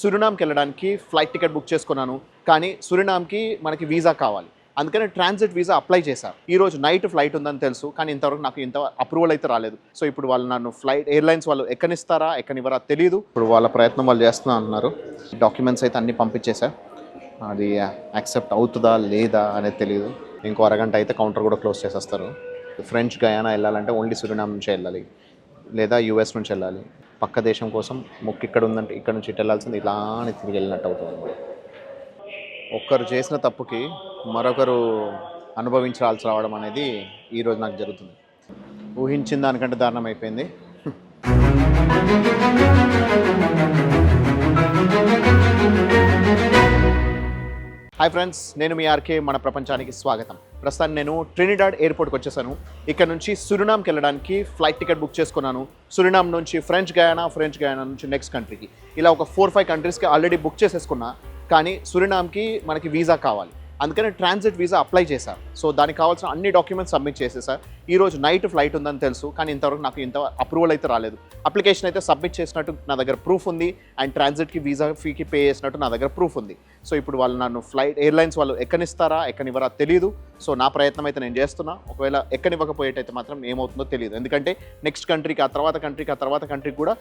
సురినామ్కి వెళ్ళడానికి flight ticket book చేసుకున్నాను. కానీ సురినామ్కి మనకి వీసా కావాలి. అందుకని ట్రాన్సిట్ వీసా అప్లై చేశారు. ఈ రోజు నైట్ ఫ్లైట్ ఉందని తెలుసు కానీ ఇంతవరకు నాకు ఇంత అప్రూవల్ అయితే రాలేదు. సో ఇప్పుడు వాళ్ళు నన్ను ఫ్లైట్ ఎయిర్లైన్స్ వాళ్ళు ఎక్కనిస్తారా ఎక్కనివ్వరా తెలియదు ఇప్పుడు వాళ్ళ ప్రయత్నం వాళ్ళు చేస్తున్నా అన్నారు. డాక్యుమెంట్స్ అయితే అన్ని పంపించేశా. అది యాక్సెప్ట్ అవుతుందా లేదా అనేది తెలియదు ఇంకో అరగంట అయితే కౌంటర్ కూడా క్లోజ్ చేసేస్తారు. ఫ్రెంచ్ గయానా వెళ్ళాలంటే ఓన్లీ సురినామ్ నుంచి వెళ్ళాలి. లేదా యూఎస్ నుంచి వెళ్ళాలి. పక్క దేశం కోసం మొక్కు ఇక్కడ ఉందంటే ఇక్కడ నుంచి ఇటు వెళ్ళాల్సింది ఇలా అని తిరిగి వెళ్ళినట్టు అవుతుంది ఒక్కరు చేసిన తప్పుకి మరొకరు అనుభవించాల్సి రావడం అనేది ఈరోజు నాకు జరుగుతుంది. ఊహించిన దానికంటే దారుణం అయిపోయింది. హాయ్ ఫ్రెండ్స్ నేను మీ ఆర్కే మన ప్రపంచానికి స్వాగతం. ప్రస్తుతం నేను ట్రినిడాడ్ ఎయిర్పోర్ట్కి వచ్చేసాను. ఇక్కడ నుంచి సురినామ్కి వెళ్ళడానికి ఫ్లైట్ టికెట్ బుక్ చేసుకున్నాను. సురినామ్ నుంచి ఫ్రెంచ్ గయానా ఫ్రెంచ్ గయానా నుంచి నెక్స్ట్ కంట్రీకి. ఇలా ఒక ఫోర్ ఫైవ్ కంట్రీస్కి ఆల్రెడీ బుక్ చేసేసుకున్నా. కానీ సురినామ్కి మనకి వీసా కావాలి. అందుకని ట్రాన్సిట్ వీసా అప్లై చేశారు సో దానికి కావాల్సిన అన్ని డాక్యుమెంట్స్ సబ్మిట్ చేసేసారు ఈ రోజు నైట్ ఫ్లైట్ ఉందని తెలుసు కానీ ఇంతవరకు నాకు ఇంత అప్రూవల్ అయితే రాలేదు. అప్లికేషన్ అయితే సబ్మిట్ చేసినట్టు నా దగ్గర ప్రూఫ్ ఉంది అండ్ ట్రాన్సిట్కి వీసా ఫీకి పే చేసినట్టు నా దగ్గర ప్రూఫ్ ఉంది. సో ఇప్పుడు వాళ్ళు నన్ను ఫ్లైట్ ఎయిర్లైన్స్ వాళ్ళు ఎక్కనిస్తారా ఎక్కనివ్వరా తెలియదు సో నా ప్రయత్నం అయితే నేను చేస్తున్నా. ఒకవేళ ఎక్కనివ్వకపోయేటైతే మాత్రం ఏమవుతుందో తెలియదు ఎందుకంటే నెక్స్ట్ కంట్రీకి ఆ తర్వాత కంట్రీకి ఆ తర్వాత కంట్రీకి కూడా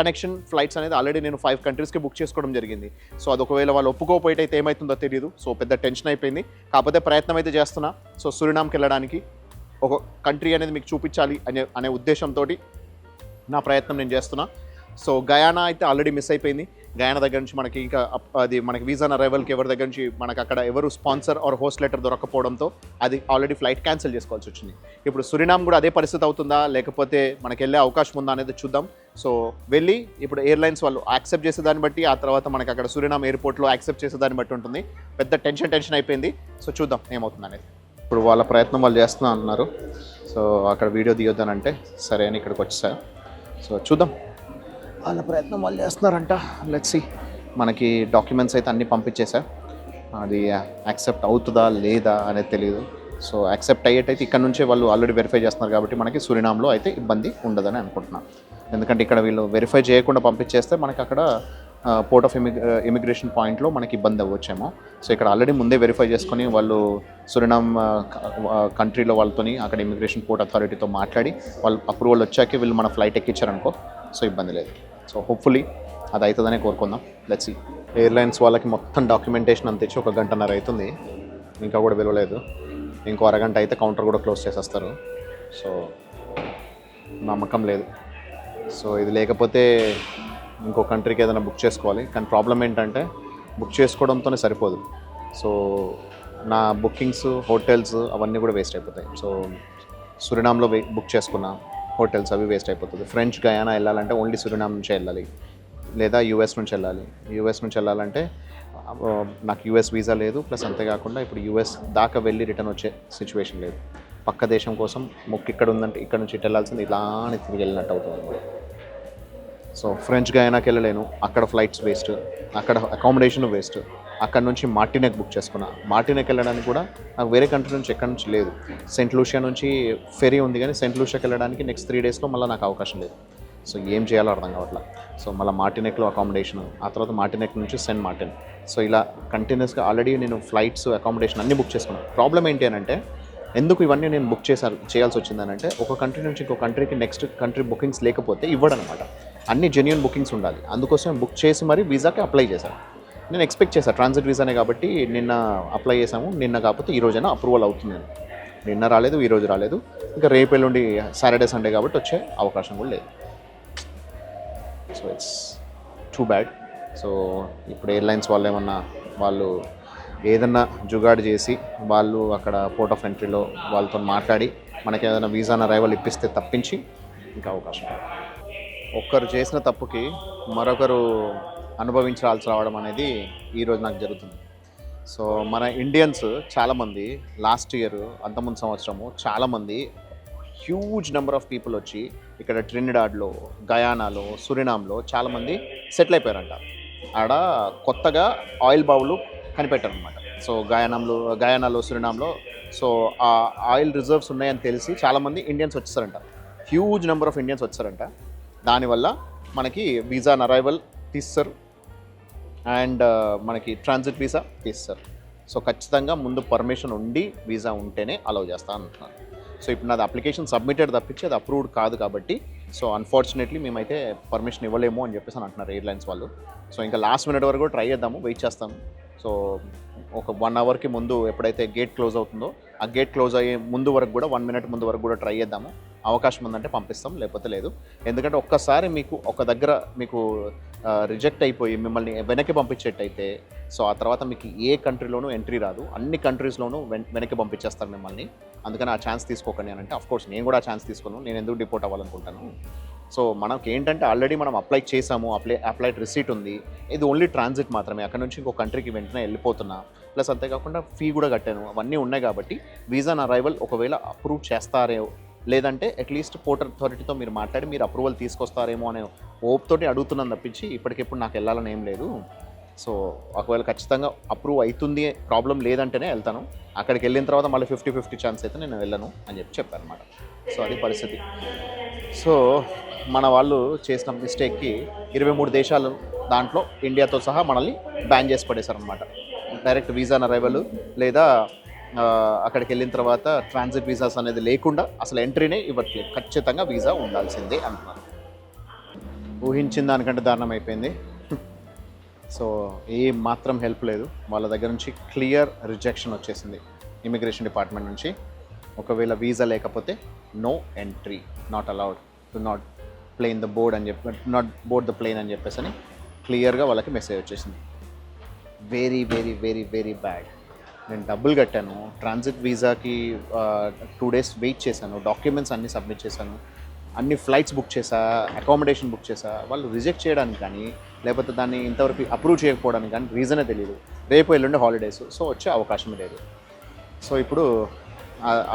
కనెక్షన్ ఫ్లైట్స్ అనేది ఆల్రెడీ నేను ఫైవ్ కంట్రీస్కి బుక్ చేసుకోవడం జరిగింది. సో అది ఒకవేళ వాళ్ళు ఒప్పుకోకపోయేటైతే ఏమవుతుందో తెలియదు సో పెద్ద టెన్షన్ అయిపోయింది కాకపోతే ప్రయత్నం అయితే చేస్తున్నా. సో సురినామ్కి వెళ్ళడానికి ఒక కంట్రీ అనేది మీకు చూపించాలి అనే అనే ఉద్దేశంతో నా ప్రయత్నం నేను చేస్తున్నా. సో గయానా అయితే ఆల్రెడీ మిస్ అయిపోయింది. గయాన దగ్గర నుంచి మనకి ఇంకా అది మనకి వీసా అరైవల్కి ఎవరి దగ్గర నుంచి మనకు అక్కడ ఎవరు స్పాన్సర్ ఆర్ హోస్ట్ లెటర్ దొరకపోవడంతో అది ఆల్రెడీ ఫ్లైట్ క్యాన్సిల్ చేసుకోవాల్సి వచ్చింది. ఇప్పుడు సురినామ్ కూడా అదే పరిస్థితి అవుతుందా? లేకపోతే మనకి వెళ్ళే అవకాశం ఉందా అనేది చూద్దాం. సో వెళ్ళి ఇప్పుడు ఎయిర్లైన్స్ వాళ్ళు యాక్సెప్ట్ చేసే దాన్ని బట్టి ఆ తర్వాత మనకి అక్కడ సురినామ్ ఎయిర్పోర్ట్లో యాక్సెప్ట్ చేసే దాన్ని బట్టి ఉంటుంది. పెద్ద టెన్షన్ టెన్షన్ అయిపోయింది. సో చూద్దాం ఏమవుతుంది అనేది. ఇప్పుడు వాళ్ళ ప్రయత్నం వాళ్ళు చేస్తున్నా అన్నారు. సో అక్కడ వీడియో దిగొద్దానంటే సరే అని ఇక్కడికి వచ్చేసా. సో చూద్దాం. వాళ్ళ ప్రయత్నం వాళ్ళు చేస్తున్నారంట. లెట్స్ మనకి డాక్యుమెంట్స్ అయితే అన్నీ పంపించేసా అది యాక్సెప్ట్ అవుతుందా లేదా అనేది తెలియదు సో యాక్సెప్ట్ అయ్యేటైతే ఇక్కడ నుంచే వాళ్ళు ఆల్రెడీ వెరిఫై చేస్తున్నారు కాబట్టి మనకి సురినామ్లో అయితే ఇబ్బంది ఉండదని అనుకుంటున్నాను ఎందుకంటే ఇక్కడ వీళ్ళు వెరిఫై చేయకుండా పంపించేస్తే మనకి అక్కడ పోర్ట్ ఆఫ్ ఇమిగ్రే ఇమిగ్రేషన్ పాయింట్లో మనకి ఇబ్బంది అవ్వచ్చేమో. సో ఇక్కడ ఆల్రెడీ ముందే వెరిఫై చేసుకొని వాళ్ళు సురినామ్ కంట్రీలో వాళ్ళతోని అక్కడ ఇమిగ్రేషన్ పోర్ట్ అథారిటీతో మాట్లాడి వాళ్ళు అప్రూవల్ వచ్చాకే వీళ్ళు మన ఫ్లైట్ ఎక్కించారనుకో సో ఇబ్బంది లేదు. సో హోప్ఫుల్లీ అది అవుతుందనే కోరుకుందాం. లెట్స్ ఎయిర్లైన్స్ వాళ్ళకి మొత్తం డాక్యుమెంటేషన్ అంత ఇచ్చి ఒక గంటన్నర అవుతుంది ఇంకా కూడా విలువలేదు ఇంకో అరగంట అయితే కౌంటర్ కూడా క్లోజ్ చేసేస్తారు. సో నమ్మకం లేదు. సో ఇది లేకపోతే ఇంకో కంట్రీకి ఏదైనా బుక్ చేసుకోవాలి. కానీ ప్రాబ్లం ఏంటంటే బుక్ చేసుకోవడంతోనే సరిపోదు. సో నా బుకింగ్స్ హోటల్స్ అవన్నీ కూడా వేస్ట్ అయిపోతాయి. సో సురినామ్లో బుక్ చేసుకున్నా. హోటల్స్ అవి వేస్ట్ అయిపోతుంది. ఫ్రెంచ్ గయానా వెళ్ళాలంటే ఓన్లీ సురినామ్ నుంచే వెళ్ళాలి. లేదా యూఎస్ నుంచి వెళ్ళాలి. యూఎస్ నుంచి వెళ్ళాలంటే uh, నాకు యూఎస్ వీసా లేదు. ప్లస్ అంతేకాకుండా ఇప్పుడు యూఎస్ దాకా వెళ్ళి రిటర్న్ వచ్చే సిచ్యువేషన్ లేదు. పక్క దేశం కోసం ముక్కు ఇక్కడ ఉందంటే ఇక్కడ నుంచి ఇటు వెళ్ళాల్సింది ఇలా తిరిగి వెళ్ళినట్టు అవుతుంది సో ఫ్రెంచ్ గయానాకి వెళ్ళలేను. అక్కడ ఫ్లైట్స్ వేస్ట్ అక్కడ అకామిడేషన్ వేస్ట్ అక్కడ నుంచి మార్టినెక్ బుక్ చేసుకున్నా. మార్టినెక్ వెళ్ళడానికి కూడా నాకు వేరే కంట్రీ నుంచి ఎక్కడి నుంచి లేదు. సెంట్ లూషియా నుంచి ఫెరీ ఉంది కానీ సెంట్ లూషియాకి వెళ్ళడానికి నెక్స్ట్ త్రీ డేస్లో మళ్ళీ నాకు అవకాశం లేదు. సో ఏం చేయాలో అర్థం కావట్లా. సో మళ్ళీ మార్టినెక్లో అకామిడేషన్ ఆ తర్వాత మార్టినెక్ నుంచి సెంట్ మార్టిన్. సో ఇలా కంటిన్యూస్గా ఆల్రెడీ నేను ఫ్లైట్స్ అకామిడేషన్ అన్నీ బుక్ చేసుకున్నాను ప్రాబ్లం ఏంటి అని అంటే ఎందుకు ఇవన్నీ నేను బుక్ చేశారు చేయాల్సి వచ్చిందనంటే ఒక కంట్రీ నుంచి ఇంకో కంట్రీకి నెక్స్ట్ కంట్రీ బుకింగ్స్ లేకపోతే ఇవ్వడనమాట. అన్ని జెన్యున్ బుకింగ్స్ ఉండాలి. అందుకోసం బుక్ చేసి మరి వీసాకి అప్లై చేశాను నేను ఎక్స్పెక్ట్ చేశాను ట్రాన్సిట్ వీసానే కాబట్టి నిన్న అప్లై చేసాము నిన్న కాకపోతే ఈ రోజైనా అప్రూవల్ అవుతుంది. నిన్న రాలేదు ఈ రోజు రాలేదు. ఇంకా రేపు ఎల్లుండి సాటర్డే సండే కాబట్టి వచ్చే అవకాశం కూడా లేదు. So it's too bad so ఇప్పుడు ఎయిర్లైన్స్ వాళ్ళు ఏమన్నా వాళ్ళు ఏదన్నా జుగాడు చేసి వాళ్ళు అక్కడ పోర్ట్ ఆఫ్ ఎంట్రీలో వాళ్ళతో మాట్లాడి మనకి ఏదైనా వీసా అరైవల్ ఇప్పిస్తే తప్పించి ఇంకా అవకాశం ఒక్కరు చేసిన తప్పుకి మరొకరు అనుభవించాల్సి రావడం అనేది ఈరోజు నాకు జరుగుతుంది. సో మన ఇండియన్స్ చాలామంది లాస్ట్ ఇయర్ అంతముందు సంవత్సరము చాలామంది హ్యూజ్ నెంబర్ ఆఫ్ పీపుల్ వచ్చి ఇక్కడ ట్రినిడాడ్లో గయానాలో సురినామ్లో చాలామంది సెటిల్ అయిపోయారంట. ఆడ కొత్తగా ఆయిల్ బావులు కనిపెట్టారనమాట సో గయానంలో గయానాలో సురినామ్లో సో ఆ ఆయిల్ రిజర్వ్స్ ఉన్నాయని తెలిసి చాలామంది ఇండియన్స్ వచ్చేసారంట. హ్యూజ్ నెంబర్ ఆఫ్ ఇండియన్స్ వచ్చారంట దానివల్ల మనకి వీసా అరైవల్ తీస్తారు. అండ్ మనకి ట్రాన్సిట్ వీసా తీస్తారు సో ఖచ్చితంగా ముందు పర్మిషన్ ఉండి వీసా ఉంటేనే అలౌ చేస్తా అంటున్నాను. సో ఇప్పుడు నాది అప్లికేషన్ సబ్మిటెడ్ తప్పించి అది అప్రూవ్డ్ కాదు కాబట్టి సో అన్ఫార్చునేట్లీ మేమైతే పర్మిషన్ ఇవ్వలేము అని చెప్పేసి అని అంటున్నారు ఎయిర్లైన్స్ వాళ్ళు. సో ఇంకా లాస్ట్ మినిట్ వరకు ట్రై చేద్దాము వెయిట్ చేస్తాము సో ఒక వన్ అవర్కి ముందు ఎప్పుడైతే గేట్ క్లోజ్ అవుతుందో ఆ గేట్ క్లోజ్ అయ్యే ముందు వరకు కూడా వన్ మినిట్ ముందు వరకు కూడా ట్రై చేద్దాము. అవకాశం ఉందంటే పంపిస్తాం లేకపోతే లేదు. ఎందుకంటే ఒక్కసారి మీకు ఒక దగ్గర మీకు రిజెక్ట్ అయిపోయి మిమ్మల్ని వెనక్కి పంపించేట్టయితే సో ఆ తర్వాత మీకు ఏ కంట్రీలోనూ ఎంట్రీ రాదు. అన్ని కంట్రీస్లోనూ వెన్ వెనక్కి పంపించేస్తారు మిమ్మల్ని. అందుకని ఆ ఛాన్స్ తీసుకోకండి అని అంటే అఫ్కోర్స్ నేను కూడా ఆ ఛాన్స్ తీసుకోను. నేను ఎందుకు డిపోర్ట్ అవ్వాలనుకుంటాను? సో మనకి ఏంటంటే ఆల్రెడీ మనం అప్లై చేసాము అప్లై అప్లైడ్ రిసీట్ ఉంది. ఇది ఓన్లీ ట్రాన్సిట్ మాత్రమే. అక్కడ నుంచి ఇంకో కంట్రీకి వెంటనే వెళ్ళిపోతున్నా. ప్లస్ అంతేకాకుండా ఫీ కూడా కట్టాను. అవన్నీ ఉన్నాయి కాబట్టి వీసా నా అరైవల్ ఒకవేళ అప్రూవ్ చేస్తారే లేదంటే అట్లీస్ట్ పోర్ట్ అథారిటీతో మీరు మాట్లాడి మీరు అప్రూవల్ తీసుకొస్తారేమో అనే హోప్ అడుగుతున్నాను తప్పించి ఇప్పటికిప్పుడు నాకు వెళ్ళాలని ఏం లేదు. సో ఒకవేళ ఖచ్చితంగా అప్రూవ్ అవుతుంది ప్రాబ్లం లేదంటేనే వెళ్తాను. అక్కడికి వెళ్ళిన తర్వాత మళ్ళీ ఫిఫ్టీ ఫిఫ్టీ ఛాన్స్ అయితే నేను వెళ్ళను అని చెప్పి చెప్పాను అనమాట సో అది పరిస్థితి. సో మన వాళ్ళు చేసిన మిస్టేక్కి ఇరవై మూడు దేశాలు దాంట్లో ఇండియాతో సహా మనల్ని బ్యాన్ చేసి పడేశారు అనమాట డైరెక్ట్ వీసా అరైవల్ లేదా అక్కడికి వెళ్ళిన తర్వాత ట్రాన్సిట్ వీసాస్ అనేది లేకుండా అసలు ఎంట్రీనే ఇవ్వట్లేదు. ఖచ్చితంగా వీసా ఉండాల్సిందే అంటున్నారు ఊహించిన దానికంటే దారుణం అయిపోయింది. సో ఏ మాత్రం హెల్ప్ లేదు. వాళ్ళ దగ్గర నుంచి క్లియర్ రిజెక్షన్ వచ్చేసింది. ఇమిగ్రేషన్ డిపార్ట్మెంట్ నుంచి. ఒకవేళ వీసా లేకపోతే no entry not allowed to not plane the board అని చెప్పి నాట్ బోర్డ్ ద ప్లేన్ అని చెప్పేసి అని క్లియర్గా వాళ్ళకి మెసేజ్ వచ్చేసింది. Very very very very bad నేను డబ్బులు కట్టాను ట్రాన్సిట్ వీసాకి టూ డేస్ వెయిట్ చేశాను డాక్యుమెంట్స్ అన్నీ సబ్మిట్ చేశాను అన్ని ఫ్లైట్స్ బుక్ చేసా అకామిడేషన్ బుక్ చేసా వాళ్ళు రిజెక్ట్ చేయడానికి కానీ లేకపోతే దాన్ని ఇంతవరకు అప్రూవ్ చేయకపోవడానికి కానీ రీజనే తెలియదు రేపు ఎల్లుండి హాలిడేస్ సో వచ్చే అవకాశం లేదు. సో ఇప్పుడు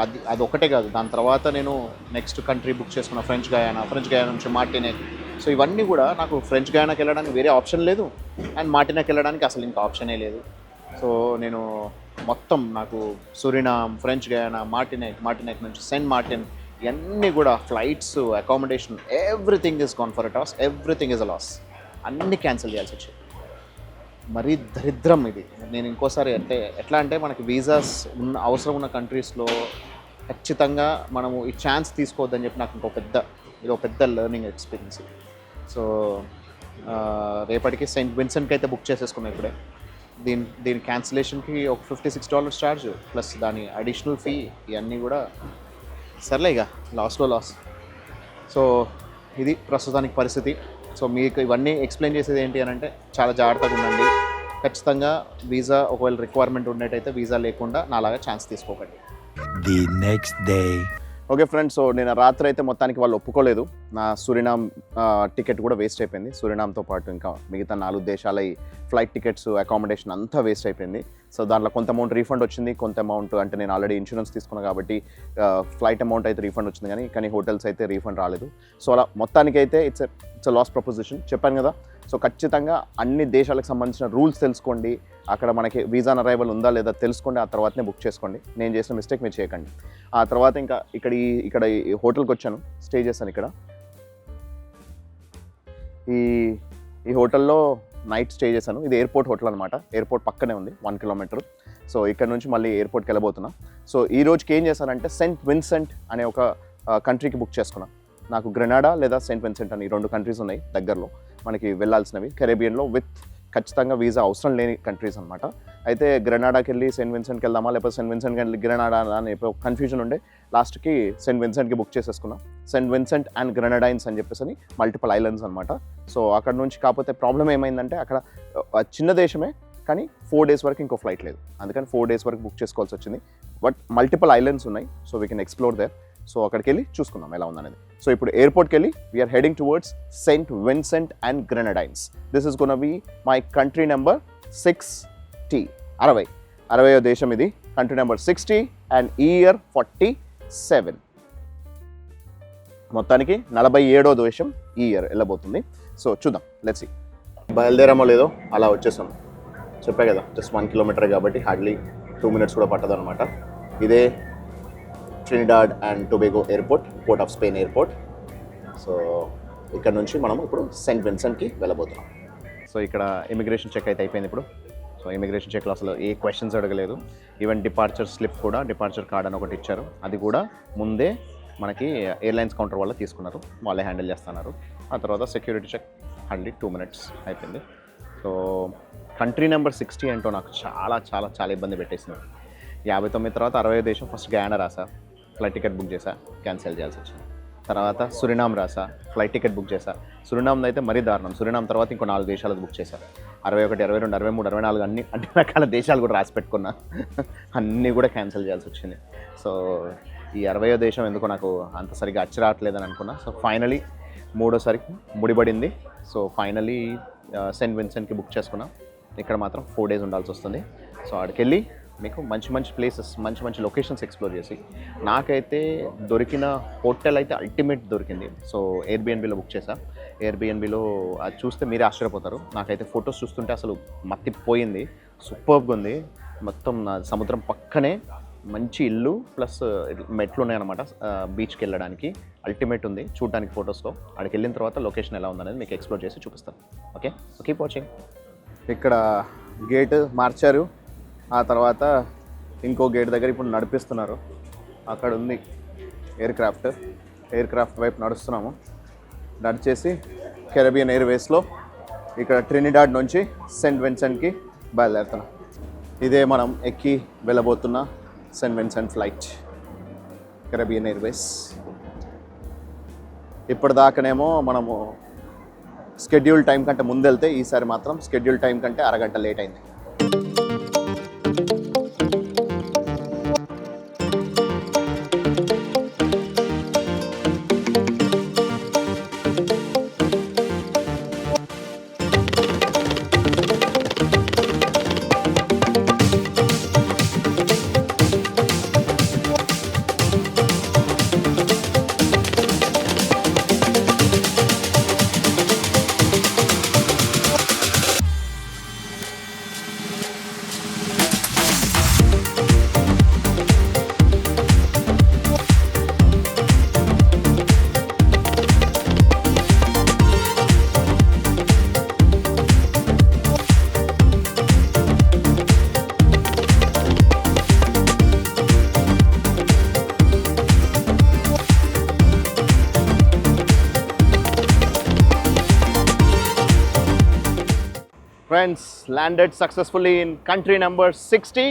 అది అది ఒకటే కాదు దాని తర్వాత నేను నెక్స్ట్ కంట్రీ బుక్ చేసుకున్న ఫ్రెంచ్ గయానా ఫ్రెంచ్ గయానా నుంచి మార్టినేక్ సో ఇవన్నీ కూడా నాకు ఫ్రెంచ్ గయానాకి వెళ్ళడానికి వేరే ఆప్షన్ లేదు అండ్ మార్టినేక్ వెళ్ళడానికి అసలు ఇంకా ఆప్షనే లేదు. సో నేను మొత్తం నాకు Suriname French Guiana Martinique Martinique నుంచి సెంట్ మార్టిన్ ఇవన్నీ కూడా flights accommodation everything is gone for a toss everything is a loss అన్నీ క్యాన్సిల్ చేయాల్సి వచ్చింది. మరీ దరిద్రం ఇది. నేను ఇంకోసారి అంటే ఎట్లా అంటే మనకి వీసాస్ ఉన్న అవసరం ఉన్న కంట్రీస్లో ఖచ్చితంగా మనము ఈ ఛాన్స్ తీసుకోవద్దని చెప్పి నాకు ఇంకో పెద్ద ఇది ఒక పెద్ద లెర్నింగ్ ఎక్స్పీరియన్స్ సో రేపటికి సెయింట్ విన్సెంట్కి అయితే బుక్ చేసేసుకున్నాం ఇప్పుడే. దీని దీని క్యాన్సిలేషన్కి ఒక fifty six dollars charge plus దాని అడిషనల్ ఫీ ఇవన్నీ కూడా సర్లే ఇక లాస్లో లాస్ సో ఇది ప్రస్తుతానికి పరిస్థితి. సో మీకు ఇవన్నీ ఎక్స్ప్లెయిన్ చేసేది ఏంటి అని అంటే చాలా జాగ్రత్తగా ఉండండి. ఖచ్చితంగా వీసా ఒకవేళ రిక్వైర్మెంట్ ఉన్నట్టయితే వీసా లేకుండా నాలాగా ఛాన్స్ తీసుకోకండి. The next day okay friends so నేను రాత్రి అయితే మొత్తానికి వాళ్ళు ఒప్పుకోలేదు. నా సురినామ్ టికెట్ కూడా వేస్ట్ అయిపోయింది. సురినామ్తో పాటు ఇంకా మిగతా నాలుగు దేశాల ఫ్లైట్ టికెట్స్ అకామిడేషన్ అంతా వేస్ట్ అయిపోయింది. సో దాంట్లో కొంత అమౌంట్ రీఫండ్ వచ్చింది. కొంత అమౌంట్ అంటే నేను ఆల్రెడీ ఇన్సూరెన్స్ తీసుకున్నాను కాబట్టి ఫ్లైట్ అమౌంట్ అయితే రీఫండ్ వచ్చింది కానీ కానీ హోటల్స్ అయితే రీఫండ్ రాలేదు. సో అలా మొత్తానికి అయితే ఇట్స్ ఇట్స్ లాస్ ప్రపోజిషన్ చెప్పాను కదా సో ఖచ్చితంగా అన్ని దేశాలకు సంబంధించిన రూల్స్ తెలుసుకోండి. అక్కడ మనకి వీసా అరైవల్ ఉందా లేదా తెలుసుకోండి. ఆ తర్వాతనే బుక్ చేసుకోండి. నేను చేసిన మిస్టేక్ మీరు చేయకండి. ఆ తర్వాత ఇంకా ఇక్కడ ఈ ఇక్కడ ఈ హోటల్కి వచ్చాను. స్టే చేశాను ఇక్కడ. ఈ ఈ హోటల్లో నైట్ స్టే చేశాను. ఇది ఎయిర్పోర్ట్ హోటల్ అనమాట ఎయిర్పోర్ట్ పక్కనే ఉంది. One kilometre. సో ఇక్కడ నుంచి మళ్ళీ ఎయిర్పోర్ట్కి వెళ్ళబోతున్నా. సో ఈ రోజుకి ఏం చేశానంటే సెంట్ విన్సెంట్ అనే ఒక కంట్రీకి బుక్ చేసుకున్నాను నాకు గ్రెనాడా లేదా సెంట్ విన్సెంట్ అని రెండు కంట్రీస్ ఉన్నాయి దగ్గరలో. మనకి వెళ్ళాల్సినవి. కెరేబియన్లో విత్ ఖచ్చితంగా వీసా అవసరం లేని కంట్రీస్ అనమాట అయితే గ్రెనాడాకి వెళ్ళి సెయింట్ విన్సెంట్కి వెళ్దామా? లేకపోతే సెయింట్ విన్సెంట్కి వెళ్ళి గ్రెనాడా అని కన్ఫ్యూజన్ ఉండే. లాస్ట్కి సెయింట్ విన్సెంట్కి బుక్ చేసేసుకున్నాం. సెయింట్ విన్సెంట్ అండ్ గ్రెనడైన్స్ అని చెప్పేసి అని మల్టిపుల్ ఐలాండ్స్ అనమాట సో అక్కడ నుంచి కాకపోతే ప్రాబ్లం ఏమైందంటే అక్కడ చిన్న దేశమే కానీ ఫోర్ డేస్ వరకు ఇంకో ఫ్లైట్ లేదు. అందుకని ఫోర్ డేస్ వరకు బుక్ చేసుకోవాల్సి వచ్చింది. బట్ మల్టిపుల్ ఐలాండ్స్ ఉన్నాయి. So we can explore there so అక్కడికి వెళ్ళి చూసుకుందాం ఎలా ఉందనేది. సో ఇప్పుడు ఎయిర్పోర్ట్కి వెళ్ళి we're heading towards Saint Vincent and Grenadines this is gonna be my country number sixty అరవై. అరవయో దేశం ఇది. Country number sixty and year forty seven మొత్తానికి నలభై ఏడో దేశం ఈ ఇయర్ వెళ్ళబోతుంది. సో చూద్దాం. లెట్స్ సి బయలుదేరామో లేదో అలా వచ్చేసాం చెప్పా కదా జస్ట్ వన్ కిలోమీటర్ కాబట్టి హార్డ్లీ టూ మినిట్స్ కూడా పట్టదు అనమాట ఇదే Trinidad and Tobago airport Port of Spain airport so ఇక్కడ నుంచి మనం ఇప్పుడు సెయింట్ విన్సెంట్కి వెళ్ళబోతున్నాం. సో ఇక్కడ ఇమిగ్రేషన్ చెక్ అయితే అయిపోయింది ఇప్పుడు. సో ఇమిగ్రేషన్ చెక్లో అసలు ఏ క్వశ్చన్స్ అడగలేదు. ఈవెన్ డిపార్చర్ స్లిప్ కూడా డిపార్చర్ కార్డ్ అని ఒకటి ఇచ్చారు. అది కూడా ముందే మనకి ఎయిర్లైన్స్ కౌంటర్ వల్ల తీసుకున్నారు. వాళ్ళే హ్యాండిల్ చేస్తున్నారు. ఆ తర్వాత security check hardly two minutes అయిపోయింది. సో కంట్రీ నెంబర్ సిక్స్టీ అంటూ నాకు చాలా చాలా చాలా ఇబ్బంది పెట్టేసింది. యాభై తొమ్మిది తర్వాత అరవై దేశం ఫస్ట్ గయానా రాసా. ఫ్లైట్ టికెట్ బుక్ చేసా క్యాన్సిల్ చేయాల్సి వచ్చింది. తర్వాత సురినామ్ రాసా ఫ్లైట్ టికెట్ బుక్ చేసా. సురినామ్ అయితే మరీ దారుణం. సురినామ్ తర్వాత ఇంకో నాలుగు దేశాలకు బుక్ చేశా అరవై ఒకటి అరవై రెండు అరవై మూడు అరవై నాలుగు అన్ని అన్ని రకాల దేశాలు కూడా రాసి పెట్టుకున్నా. అన్నీ కూడా క్యాన్సిల్ చేయాల్సి వచ్చింది. సో ఈ అరవయో దేశం ఎందుకో నాకు అంత సరిగా అచ్చి రావట్లేదని అనుకున్నా. సో ఫైనలీ మూడోసారికి ముడిపడింది. సో ఫైనలీ సెయింట్ విన్సెంట్కి బుక్ చేసుకున్నా. ఇక్కడ మాత్రం ఫోర్ డేస్ ఉండాల్సి వస్తుంది. సో ఆడికి వెళ్ళి మీకు మంచి మంచి ప్లేసెస్ మంచి మంచి లొకేషన్స్ ఎక్స్ప్లోర్ చేసి నాకైతే దొరికిన హోటల్ అయితే అల్టిమేట్ దొరికింది. సో ఎయిర్బిఎన్బిలో బుక్ చేశా ఎయిర్బిఎన్బిలో అది చూస్తే మీరే ఆశ్చర్యపోతారు. నాకైతే ఫొటోస్ చూస్తుంటే అసలు మత్తిపోయింది సూపర్గా ఉంది. మొత్తం నా సముద్రం పక్కనే మంచి ఇల్లు ప్లస్ మెట్లు ఉన్నాయన్నమాట. బీచ్కి వెళ్ళడానికి అల్టిమేట్ ఉంది. చూడడానికి ఫొటోస్లో అక్కడికి వెళ్ళిన తర్వాత లొకేషన్ ఎలా ఉందనేది మీకు ఎక్స్ప్లోర్ చేసి చూపిస్తాను. ఓకే సో కీప్ వాచింగ్ ఇక్కడ గేట్ మార్చారు. ఆ తర్వాత ఇంకో గేట్ దగ్గర ఇప్పుడు నడిపిస్తున్నారు. అక్కడ ఉంది ఎయిర్ క్రాఫ్ట్ ఎయిర్ క్రాఫ్ట్ వైపు నడుస్తున్నాము. నడిచేసి కెరబియన్ ఎయిర్వేస్లో ఇక్కడ ట్రినిడాడ్ నుంచి సెంట్ విన్సెంట్కి బయలుదేరుతున్నాం. ఇదే మనం ఎక్కి వెళ్ళబోతున్న Saint Vincent flight. Caribbean Airways. ఇప్పటిదాకానేమో మనము స్కెడ్యూల్ టైం కంటే ముందు వెళ్తే ఈసారి మాత్రం స్కెడ్యూల్ టైం కంటే అరగంట లేట్ అయింది. Landed successfully in country number sixty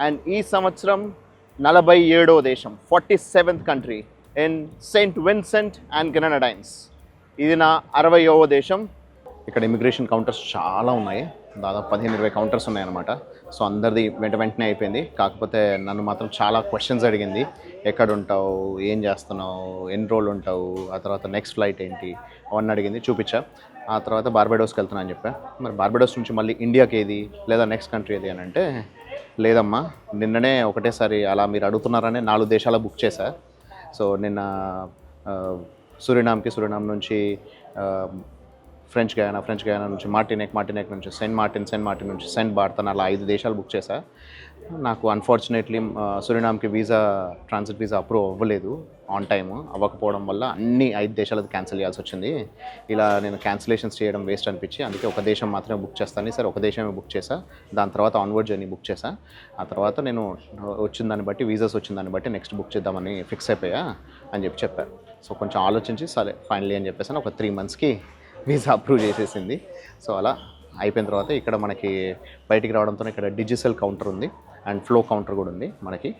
and ఈ సంవత్సరం నలభై ఏడో దేశం forty seventh country in Saint Vincent and Grenadines ఇది నా అరవయవ దేశం. ఇక్కడ ఇమిగ్రేషన్ కౌంటర్స్ చాలా ఉన్నాయి. దాదాపు పదిహేను ఇరవై కౌంటర్స్ ఉన్నాయన్నమాట. సో అందరిది వెంట వెంటనే అయిపోయింది. కాకపోతే నన్ను మాత్రం చాలా క్వశ్చన్స్ అడిగింది. ఎక్కడ ఉంటావు? ఏం చేస్తున్నావు? ఎన్ని రోజులు ఉంటావు? ఆ తర్వాత నెక్స్ట్ ఫ్లైట్ ఏంటి? అవన్నీ అడిగింది. చూపించా. ఆ తర్వాత బార్బెడోస్కి వెళ్తున్నా అని చెప్పా. మరి బార్బెడోస్ నుంచి మళ్ళీ ఇండియాకి ఏది లేదా నెక్స్ట్ కంట్రీ ఏది అని అంటే లేదమ్మా నిన్ననే ఒకటేసారి అలా మీరు అడుగుతున్నారనే నాలుగు దేశాల బుక్ చేశా. సో నిన్న సూరినామ్కి సురినామ్కి సురినామ్ నుంచి ఫ్రెంచ్ గయానా ఫ్రెంచ్ గయానా నుంచి మార్టినెక్ మార్టినెక్ నుంచి సెయింట్ మార్టిన్ సెయింట్ మార్టిన్ నుంచి సెయింట్ బార్తన్ అలా ఐదు దేశాలు బుక్ చేశా. నాకు అన్ఫార్చునేట్లీ సురినామ్కి వీసా ట్రాన్సిట్ వీసా అప్రూవ్ అవ్వలేదు ఆన్ టైమ్ అవ్వకపోవడం వల్ల అన్ని ఐదు దేశాలది క్యాన్సిల్ చేయాల్సి వచ్చింది. ఇలా నేను క్యాన్సిలేషన్స్ చేయడం వేస్ట్ అనిపించి అందుకే ఒక దేశం మాత్రమే బుక్ చేస్తాను. సరే ఒక దేశమే బుక్ చేశా. దాని తర్వాత ఆన్వర్డ్ జర్నీ బుక్ చేశా. ఆ తర్వాత నేను వచ్చిన దాన్ని బట్టి వీసాస్ వచ్చిన దాన్ని బట్టి నెక్స్ట్ బుక్ చేద్దామని ఫిక్స్ అయిపోయా అని చెప్పి చెప్పారు సో కొంచెం ఆలోచించి సరే ఫైనలీ అని చెప్పేసి ఒక త్రీ మంత్స్కి వీసా అప్రూవ్ చేసేసింది. సో అలా అయిపోయిన తర్వాత ఇక్కడ మనకి బయటికి రావడంతో ఇక్కడ డిజిటల్ కౌంటర్ ఉంది. అండ్ ఫ్లో కౌంటర్ కూడా ఉంది మనకి.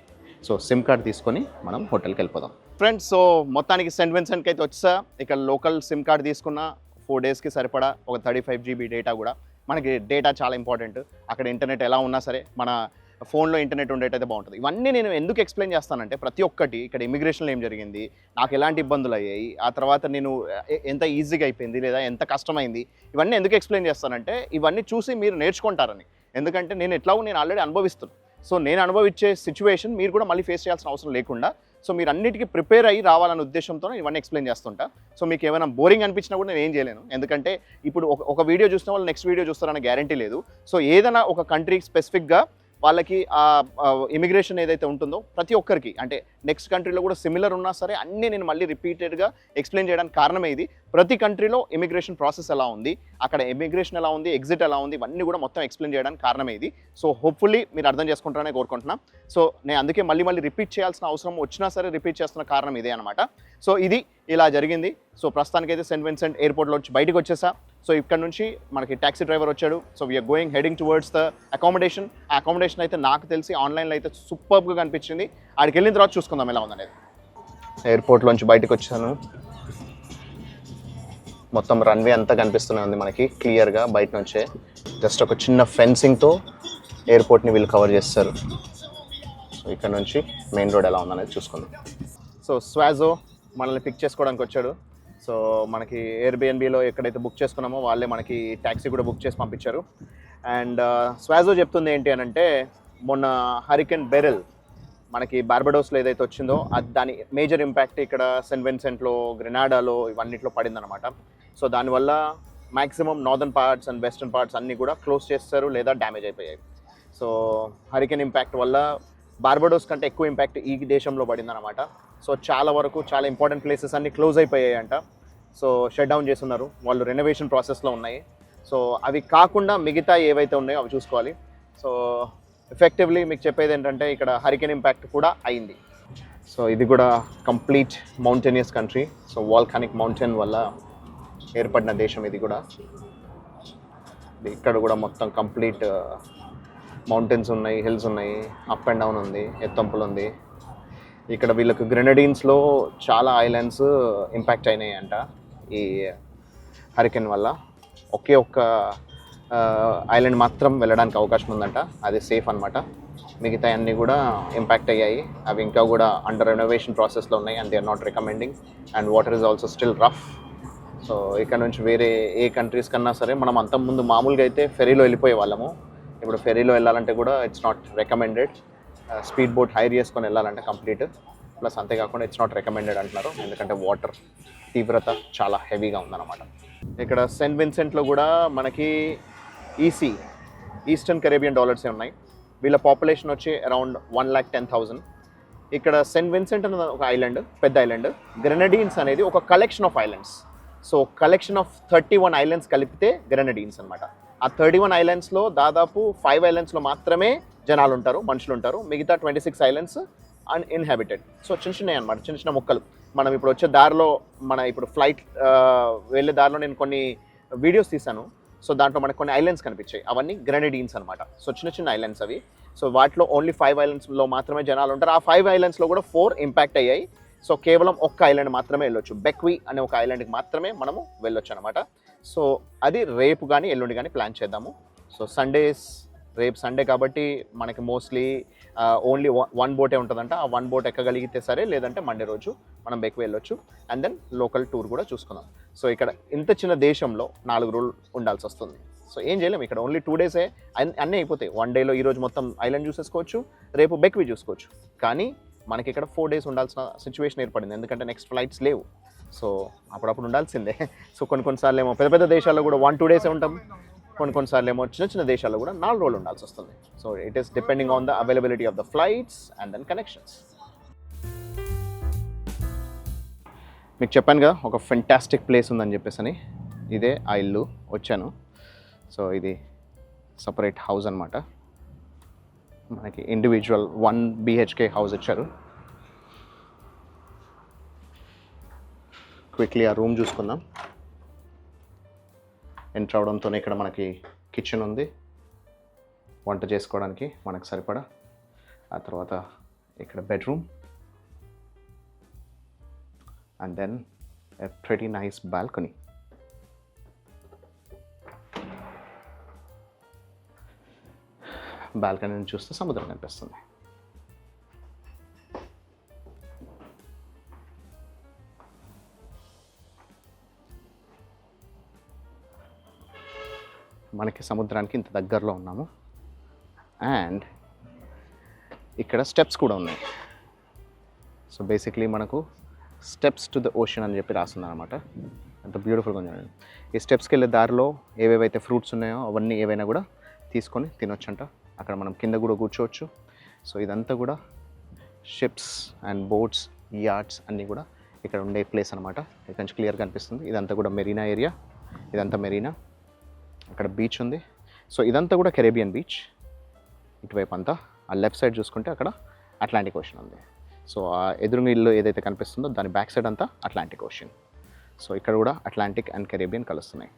సో సిమ్ కార్డ్ తీసుకొని మనం హోటల్కి వెళ్ళిపోదాం. ఫ్రెండ్స్ సో మొత్తానికి సెంట్ విన్సెంట్కి అయితే వచ్చా ఇక్కడ లోకల్ సిమ్ కార్డ్ తీసుకున్న ఫోర్ డేస్కి సరిపడా ఒక థర్టీ ఫైవ్ జీబీ డేటా కూడా. మనకి డేటా చాలా ఇంపార్టెంట్. అక్కడ ఇంటర్నెట్ ఎలా ఉన్నా సరే మన ఫోన్లో ఇంటర్నెట్ ఉండేటైతే బాగుంటుంది. ఇవన్నీ నేను ఎందుకు ఎక్స్ప్లెయిన్ చేస్తానంటే ప్రతి ఒక్కటి ఇక్కడ ఇమిగ్రేషన్లో ఏం జరిగింది నాకు ఎలాంటి ఇబ్బందులు అయ్యాయి ఆ తర్వాత నేను ఎంత ఈజీగా అయిపోయింది లేదా ఎంత కష్టమైంది ఇవన్నీ ఎందుకు ఎక్స్ప్లెయిన్ చేస్తానంటే ఇవన్నీ చూసి మీరు నేర్చుకుంటారని. ఎందుకంటే నేను ఎట్లాగో నేను ఆల్రెడీ అనుభవిస్తున్నాను సో నేను అనుభవించే సిచ్యువేషన్ మీరు కూడా మళ్ళీ ఫేస్ చేయాల్సిన అవసరం లేకుండా సో మీరు అన్నిటికీ ప్రిపేర్ అయ్యి రావాలనే ఉద్దేశంతో ఇవన్నీ ఎక్స్ప్లెయిన్ చేస్తుంటా. సో మీకు ఏమైనా బోరింగ్ అనిపించినా కూడా నేను ఏం చేయలేను. ఎందుకంటే ఇప్పుడు ఒక ఒక వీడియో చూసిన వాళ్ళు నెక్స్ట్ వీడియో చూస్తారనే గ్యారంటీ లేదు. సో ఏదైనా ఒక కంట్రీ స్పెసిఫిక్గా వాళ్ళకి ఆ ఇమిగ్రేషన్ ఏదైతే ఉంటుందో ప్రతి ఒక్కరికి అంటే నెక్స్ట్ కంట్రీలో కూడా సిమిలర్ ఉన్నా సరే అన్నీ నేను మళ్ళీ రిపీటెడ్గా ఎక్స్ప్లెయిన్ చేయడానికి కారణమే ఇది. ప్రతి కంట్రీలో ఇమిగ్రేషన్ ప్రాసెస్ ఎలా ఉంది అక్కడ ఇమిగ్రేషన్ ఎలా ఉంది ఎగ్జిట్ ఎలా ఉంది ఇవన్నీ కూడా మొత్తం ఎక్స్ప్లెయిన్ చేయడానికి కారణమే ఇది. సో హోప్ఫుల్లీ మీరు అర్థం చేసుకుంటారనే కోరుకుంటున్నాను సో నేను అందుకే మళ్ళీ మళ్ళీ రిపీట్ చేయాల్సిన అవసరం వచ్చినా సరే రిపీట్ చేస్తున్న కారణం ఇదే అనమాట సో ఇది ఇలా జరిగింది. సో ప్రస్తుతానికైతే సెయింట్ విన్సెంట్ ఎయిర్పోర్ట్లో వచ్చి బయటకు వచ్చేసా. సో ఇక్కడ నుంచి మనకి ట్యాక్సీ డ్రైవర్ వచ్చాడు. So we're going heading towards the accommodation ఆ అకామిడేషన్ అయితే నాకు తెలిసి ఆన్లైన్లో అయితే సూపర్గా కనిపించింది. ఆడికి వెళ్ళిన తర్వాత చూసుకుందాం ఎలా ఉందనేది. ఎయిర్పోర్ట్లోంచి బయటకు వచ్చాను. మొత్తం రన్వే అంతా కనిపిస్తూనే ఉంది మనకి క్లియర్గా బయట నుంచే. జస్ట్ ఒక చిన్న ఫెన్సింగ్తో ఎయిర్పోర్ట్ని వీళ్ళు కవర్ చేస్తారు. సో ఇక్కడ నుంచి మెయిన్ రోడ్ ఎలా ఉందనేది చూసుకుందాం. సో స్వాజో మనల్ని పిక్ చేసుకోవడానికి వచ్చాడు. సో మనకి ఎయిర్బిఎన్బిలో ఎక్కడైతే బుక్ చేసుకున్నామో వాళ్ళే మనకి ట్యాక్సీ కూడా బుక్ చేసి పంపించారు. అండ్ స్వాజో చెప్తుంది ఏంటి అని అంటే మొన్న హరికెన్ బెరెల్ మనకి బార్బడోస్లో ఏదైతే వచ్చిందో అది దాని మేజర్ ఇంపాక్ట్ ఇక్కడ సెంట్ విన్సెంట్లో గ్రెనాడాలో ఇవన్నిట్లో పడిందనమాట సో దానివల్ల maximum northern parts and western parts అన్నీ కూడా క్లోజ్ చేస్తారు లేదా డ్యామేజ్ అయిపోయాయి. సో హరికెన్ ఇంపాక్ట్ వల్ల బార్బడోస్ కంటే ఎక్కువ ఇంపాక్ట్ ఈ దేశంలో పడిందనమాట సో చాలా వరకు చాలా ఇంపార్టెంట్ ప్లేసెస్ అన్ని క్లోజ్ అయిపోయాయంట. అంట సో షట్ డౌన్ చేస్తున్నారు. వాళ్ళు రెనోవేషన్ ప్రాసెస్లో ఉన్నాయి. సో అవి కాకుండా మిగతా ఏవైతే ఉన్నాయో అవి చూసుకోవాలి. సో ఎఫెక్టివ్లీ మీకు చెప్పేది ఏంటంటే ఇక్కడ హరికెన్ ఇంపాక్ట్ కూడా అయింది. సో ఇది కూడా complete mountainous country so volcanic mountain వల్ల ఏర్పడిన దేశం ఇది కూడా. ఇక్కడ కూడా మొత్తం కంప్లీట్ మౌంటైన్స్ uh, ఉన్నాయి హిల్స్ ఉన్నాయి అప్ అండ్ డౌన్ ఉంది ఎత్తంపులు ఉంది. ఇక్కడ వీళ్ళకి గ్రెనడీన్స్లో చాలా ఐలాండ్స్ ఇంపాక్ట్ అయినాయి అంట ఈ హరికెన్ వల్ల. ఒకే ఒక్క ఐలాండ్ మాత్రం వెళ్ళడానికి అవకాశం ఉందంట. అది సేఫ్ అనమాట మిగతా అన్నీ కూడా ఇంపాక్ట్ అయ్యాయి. అవి ఇంకా కూడా అండర్ రెనోవేషన్ ప్రాసెస్లో ఉన్నాయి and they are not recommending and water is also still rough so ఇక్కడ నుంచి వేరే ఏ కంట్రీస్ కన్నా సరే మనం అంతకు ముందు మామూలుగా అయితే ఫెరీలో వెళ్ళిపోయే వాళ్ళము. ఇప్పుడు ఫెరీలో వెళ్ళాలంటే కూడా it's not recommended speed boat hire చేసుకొని వెళ్ళాలంటే కంప్లీట్ ప్లస్ అంతేకాకుండా ఇట్స్ నాట్ రికమెండెడ్ అంటున్నారు. ఎందుకంటే వాటర్ తీవ్రత చాలా హెవీగా ఉందన్నమాట. ఇక్కడ సెయింట్ విన్సెంట్లో కూడా మనకి ఈసీ ఈస్టర్న్ కరేబియన్ డాలర్సే ఉన్నాయి. వీళ్ళ పాపులేషన్ వచ్చి around one lakh ten thousand ఇక్కడ సెయింట్ విన్సెంట్ అనేది ఒక ఐలాండ్ పెద్ద ఐలాండ్ గ్రెనడీన్స్ అనేది ఒక collection of islands so collection of thirty one islands కలిపితే గ్రెనడీన్స్ అనమాట ఆ థర్టీ వన్ ఐలాండ్స్లో దాదాపు ఫైవ్ ఐలాండ్స్లో మాత్రమే జనాలు ఉంటారు మనుషులు ఉంటారు మిగతా twenty six islands uninhabited. So చిన్న చిన్నవి అనమాట చిన్న చిన్న మొక్కలు. మనం ఇప్పుడు వచ్చే దారిలో మన ఇప్పుడు ఫ్లైట్ వెళ్ళే దారిలో నేను కొన్ని వీడియోస్ తీశాను. సో దాంట్లో మనకు కొన్ని ఐలాండ్స్ కనిపించాయి. అవన్నీ గ్రెనడీన్స్ అనమాట సో చిన్న చిన్న ఐలాండ్స్ అవి. సో వాటిలో ఓన్లీ ఫైవ్ ఐలాండ్స్లో మాత్రమే జనాలు ఉంటారు. ఆ ఫైవ్ ఐలాండ్స్లో కూడా ఫోర్ ఇంపాక్ట్ అయ్యాయి. సో కేవలం ఒక్క ఐలాండ్ మాత్రమే వెళ్ళొచ్చు. బెక్వి అనే ఒక ఐలాండ్కి మాత్రమే మనము వెళ్ళొచ్చు అనమాట సో అది రేపు కానీ ఎల్లుండి కానీ ప్లాన్ చేద్దాము. సో సండేస్ రేపు సండే కాబట్టి మనకి మోస్ట్లీ ఓన్లీ వన్ బోటే ఉంటుందంట. ఆ వన్ బోట్ ఎక్కగలిగితే సరే లేదంటే మండే రోజు మనం బెక్ వెళ్ళొచ్చు. అండ్ దెన్ లోకల్ టూర్ కూడా చూసుకుందాం. సో ఇక్కడ ఇంత చిన్న దేశంలో నాలుగు రోజులు ఉండాల్సి వస్తుంది. సో ఏం చేయలేము ఇక్కడ ఓన్లీ టూ డేసే అన్నీ అయిపోతాయి. వన్ డేలో ఈ రోజు మొత్తం ఐలాండ్ చూసేసుకోవచ్చు. రేపు బెక్వి చూసుకోవచ్చు. కానీ మనకి ఇక్కడ ఫోర్ డేస్ ఉండాల్సిన సిచ్యువేషన్ ఏర్పడింది. ఎందుకంటే నెక్స్ట్ ఫ్లైట్స్ లేవు. సో అప్పుడప్పుడు ఉండాల్సిందే. సో కొన్ని కొన్నిసార్లు ఏమో పెద్ద పెద్ద దేశాల్లో కూడా వన్ టూ డేసే ఉంటాం. కొన్ని కొన్నిసార్లు ఏమో చిన్న చిన్న దేశాల్లో కూడా నాలుగు రోజులు ఉండాల్సి వస్తుంది. So it is depending on the availability of the flights and then connections మీకు చెప్పాను కదా ఒక ఫెంటాస్టిక్ ప్లేస్ ఉందని చెప్పేసి అని. ఇదే ఆ ఇల్లు వచ్చాను. సో ఇది సపరేట్ హౌస్ అనమాట మనకి ఇండివిజువల్ వన్ బిహెచ్కే హౌస్ ఇచ్చారు. క్విక్లీ ఆ రూమ్ చూసుకుందాం. ఎంటర్ అవడంతోనే ఇక్కడ మనకి కిచెన్ ఉంది. వంట చేసుకోవడానికి మనకు సరిపడా. ఆ తర్వాత ఇక్కడ bedroom and then a pretty nice balcony balcony నుంచి చూస్తే సముద్రం కనిపిస్తుంది. మనకి సముద్రానికి ఇంత దగ్గరలో ఉన్నాము. అండ్ ఇక్కడ స్టెప్స్ కూడా ఉన్నాయి. సో బేసిక్లీ మనకు స్టెప్స్ టు ద ఓషన్ అని చెప్పి రాస్తుందనమాట అంత బ్యూటిఫుల్గా ఉంది ఈ స్టెప్స్కి వెళ్ళే దారిలో ఏవేవైతే ఫ్రూట్స్ ఉన్నాయో అవన్నీ ఏవైనా కూడా తీసుకొని తినొచ్చంట. అక్కడ మనం కింద కూడా కూర్చోవచ్చు. సో ఇదంతా కూడా షిప్స్ అండ్ బోట్స్ యార్డ్స్ అన్నీ కూడా ఇక్కడ ఉండే ప్లేస్ అనమాట ఇక్కడ నుంచి క్లియర్గా కనిపిస్తుంది ఇదంతా కూడా మెరీనా ఏరియా ఇదంతా మెరీనా అక్కడ బీచ్ ఉంది. సో ఇదంతా కూడా కెరేబియన్ బీచ్ ఇటువైపు అంతా. ఆ లెఫ్ట్ సైడ్ చూసుకుంటే అక్కడ అట్లాంటిక్ ఓషన్ ఉంది. సో ఆ ఎదురుగా ఇల్లు ఏదైతే కనిపిస్తుందో దాని బ్యాక్ సైడ్ అంతా అట్లాంటిక్ ఓషన్ సో ఇక్కడ కూడా అట్లాంటిక్ అండ్ కెరేబియన్ కలుస్తున్నాయి.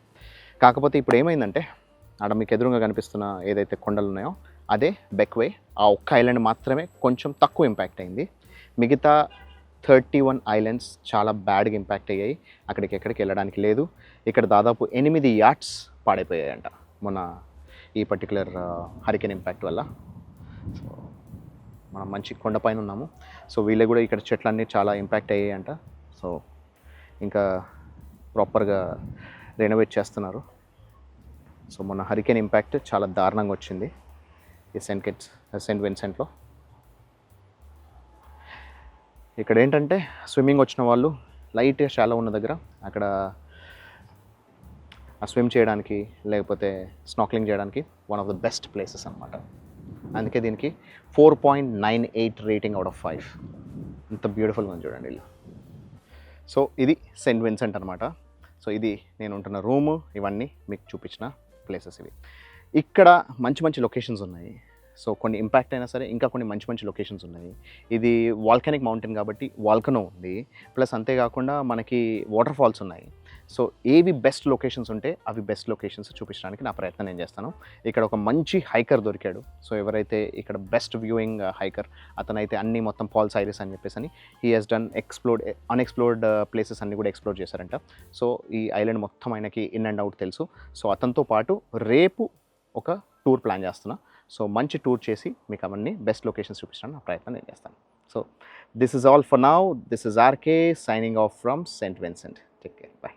కాకపోతే ఇప్పుడు ఏమైందంటే ఆడ మీకు ఎదురుగా కనిపిస్తున్న ఏదైతే కొండలు ఉన్నాయో అదే బెక్వే ఆ ఒక్క ఐలాండ్ మాత్రమే కొంచెం తక్కువ ఇంపాక్ట్ అయింది. మిగతా థర్టీ వన్ ఐలాండ్స్ చాలా బ్యాడ్గా ఇంపాక్ట్ అయ్యాయి. అక్కడికి ఎక్కడికి వెళ్ళడానికి లేదు. ఇక్కడ దాదాపు ఎనిమిది యాట్స్ పాడైపోయాయంట మొన్న ఈ పర్టికులర్ హరికెన్ ఇంపాక్ట్ వల్ల. సో మనం మంచి కొండపైన ఉన్నాము. సో వీళ్ళే కూడా ఇక్కడ చెట్లన్నీ చాలా ఇంపాక్ట్ అయ్యాయంట. సో ఇంకా ప్రాపర్గా రెనోవేట్ చేస్తున్నారు. సో మొన్న హరికేన్ ఇంపాక్ట్ చాలా దారుణంగా వచ్చింది. ఈ సెంట్ కిట్స్ సెంట్ విన్సెంట్లో ఇక్కడ ఏంటంటే స్విమ్మింగ్ వచ్చిన వాళ్ళు లైట్ షాలో ఉన్న దగ్గర అక్కడ స్విమ్ చేయడానికి లేకపోతే స్నాక్లింగ్ చేయడానికి one of the best places అనమాట అందుకే దీనికి four point nine eight rating out of five ఇంత బ్యూటిఫుల్గా ఉంది చూడండి ఇల్లు సో ఇది సెంట్ విన్సెంట్ అనమాట సో ఇది నేను ఉంటున్న రూము ఇవన్నీ మీకు చూపించిన ప్లేసెస్ ఇవి. ఇక్కడ మంచి మంచి లొకేషన్స్ ఉన్నాయి. సో కొన్ని ఇంపాక్ట్ అయినా సరే ఇంకా కొన్ని మంచి మంచి లొకేషన్స్ ఉన్నాయి. ఇది వాల్కనిక్ మౌంటైన్ కాబట్టి వాల్కనో ఉంది. ప్లస్ అంతేకాకుండా మనకి వాటర్ ఫాల్స్ ఉన్నాయి. సో ఏవి బెస్ట్ లొకేషన్స్ ఉంటే అవి బెస్ట్ లొకేషన్స్ చూపించడానికి నా ప్రయత్నం నేను చేస్తాను. ఇక్కడ ఒక మంచి హైకర్ దొరికాడు. సో ఎవరైతే ఇక్కడ బెస్ట్ వ్యూయింగ్ హైకర్ అతనైతే అన్ని మొత్తం పాల్ సైరిస్ అని చెప్పేసి అని he has done explored unexplored places అన్ని కూడా ఎక్స్ప్లోర్ చేశారంట. సో ఈ ఐలాండ్ మొత్తం ఆయనకి ఇన్ అండ్ అవుట్ తెలుసు. సో అతనితో పాటు రేపు ఒక టూర్ ప్లాన్ చేస్తున్నా. సో మంచి టూర్ చేసి మీకు అవన్నీ బెస్ట్ లొకేషన్స్ చూపించడానికి నా ప్రయత్నం నేను చేస్తాను. So this is all for now this is RK signing off from Saint Vincent take care bye